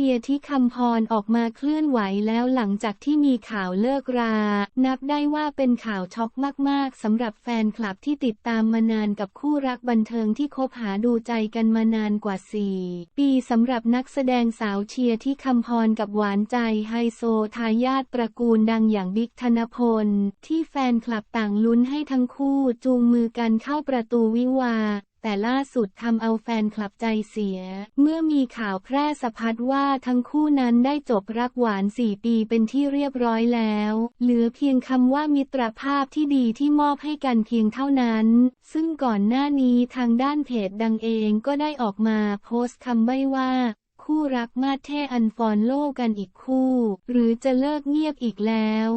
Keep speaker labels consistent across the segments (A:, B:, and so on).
A: ชียร์ที่คำพรออกมาเคลื่อนไหวแล้วหลังจากที่มีข่าวเลิกรา นับได้ว่าเป็นข่าวช็อกมากๆสำหรับแฟนคลับที่ติดตามมานานกับคู่รักบันเทิงที่คบหาดูใจกันมานานกว่า 4 ปีสำหรับนักแสดงสาวเชียร์ที่คำพรกับหวานใจไฮโซทายาทตระกูลดังอย่างบิ๊กธนพล ที่แฟนคลับต่างลุ้นให้ทั้งคู่จูงมือกันเข้าประตูวิวา แต่ล่าสุดทำเอาแฟนคลับใจเสีย เมื่อมีข่าวแพร่สะพัดว่าทั้งคู่นั้นได้จบรักหวาน 4 ปีเป็นที่เรียบร้อยแล้ว เหลือเพียงคำว่ามิตรภาพที่ดีที่มอบให้กันเพียงเท่านั้น ซึ่งก่อนหน้านี้ทางด้านเพจดังเองก็ได้ออกมาโพสต์คำใบ้ว่าคู่รักมาเท่อันฟอนโลกันอีกคู่ หรือจะเลิกเงียบอีกแล้ว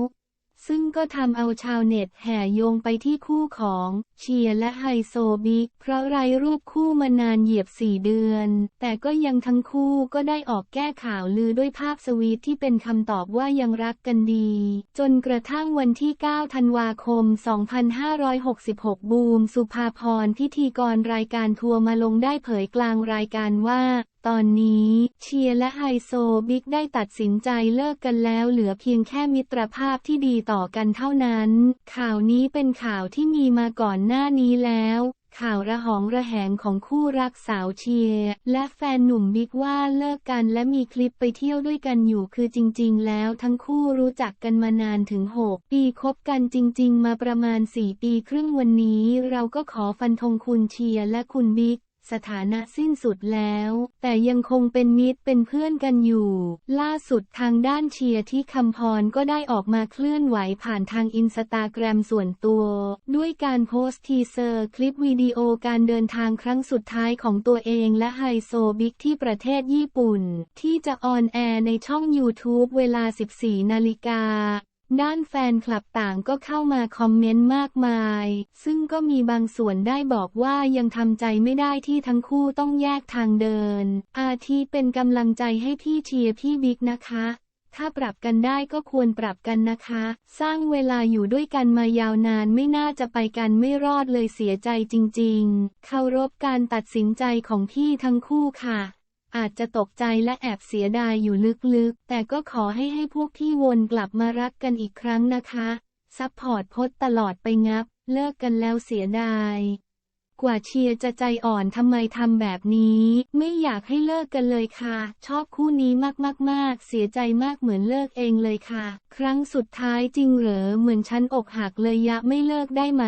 A: ซึ่งก็ทำเอาชาวเน็ตแห่โยงไปที่คู่ของเชียร์และไฮโซบิ๊กเพราะไร้รูปคู่มานานเหยียบสี่เดือน แต่ก็ยังทั้งคู่ก็ได้ออกแก้ข่าวลือด้วยภาพสวีทที่เป็นคำตอบว่ายังรักกันดี จนกระทั่งวันที่ 9 ธันวาคม 2566 บูมสุภาพรพิธีกรรายการทัวร์มาลงได้เผยกลางรายการว่า ตอนนี้ เชียร์และไฮโซบิ๊กได้ตัดสินใจเลิกกันแล้วเหลือเพียงแค่มิตรภาพที่ดีต่อกันเท่านั้น ข่าวนี้เป็นข่าวที่มีมาก่อนหน้านี้แล้ว ข่าวระหองระแหงของคู่รักสาวเชียร์และแฟนหนุ่มบิ๊กว่าเลิกกันและมีคลิปไปเที่ยวด้วยกันอยู่คือจริง ๆ แล้วทั้งคู่รู้จักกันมานานถึง 6 ปีคบกันจริง ๆ มาประมาณ 4 ปีครึ่งวันนี้ เราก็ขอฟันธงคุณเชียร์และคุณบิ๊ก สถานะสิ้นสุดแล้ว แต่ยังคงเป็นมิตรเป็นเพื่อนกันอยู่ ล่าสุดทางด้านเชียร์ที่คำพรก็ได้ออกมาเคลื่อนไหวผ่านทางอินสตาแกรมส่วนตัว ด้วยการโพสต์ทีเซอร์คลิปวิดีโอการเดินทางครั้งสุดท้ายของตัวเองและไฮโซบิ๊กที่ประเทศญี่ปุ่น ที่จะออนแอร์ในช่อง YouTube เวลา 14 นาฬิกา ด้านแฟนคลับต่างก็เข้ามาคอมเมนต์มากมาย ซึ่งก็มีบางส่วนได้บอกว่ายังทำใจไม่ได้ที่ทั้งคู่ต้องแยกทางเดิน อาทีเป็นกำลังใจให้พี่เชียร์พี่บิ๊กนะคะ ถ้าปรับกันได้ก็ควรปรับกันนะคะ สร้างเวลาอยู่ด้วยกันมายาวนานไม่น่าจะไปกันไม่รอดเลยเสียใจจริงๆ เคารพการตัดสินใจของพี่ทั้งคู่ค่ะ อาจจะตกใจและแอบเสียดายอยู่ลึกๆ แต่ก็ขอให้ให้พวกพี่วนกลับมารักกันอีกครั้งนะคะ ซัพพอร์ตพดตลอดไปงับ เลิกกันแล้วเสียดาย กว่าเชียร์จะใจอ่อนทำไมทำแบบนี้ ไม่อยากให้เลิกกันเลยค่ะ ชอบคู่นี้มากๆๆ เสียใจมากเหมือนเลิกเองเลยค่ะ ครั้งสุดท้ายจริงเหรอ เหมือนฉันอกหักเลยยะไม่เลิกได้ไหม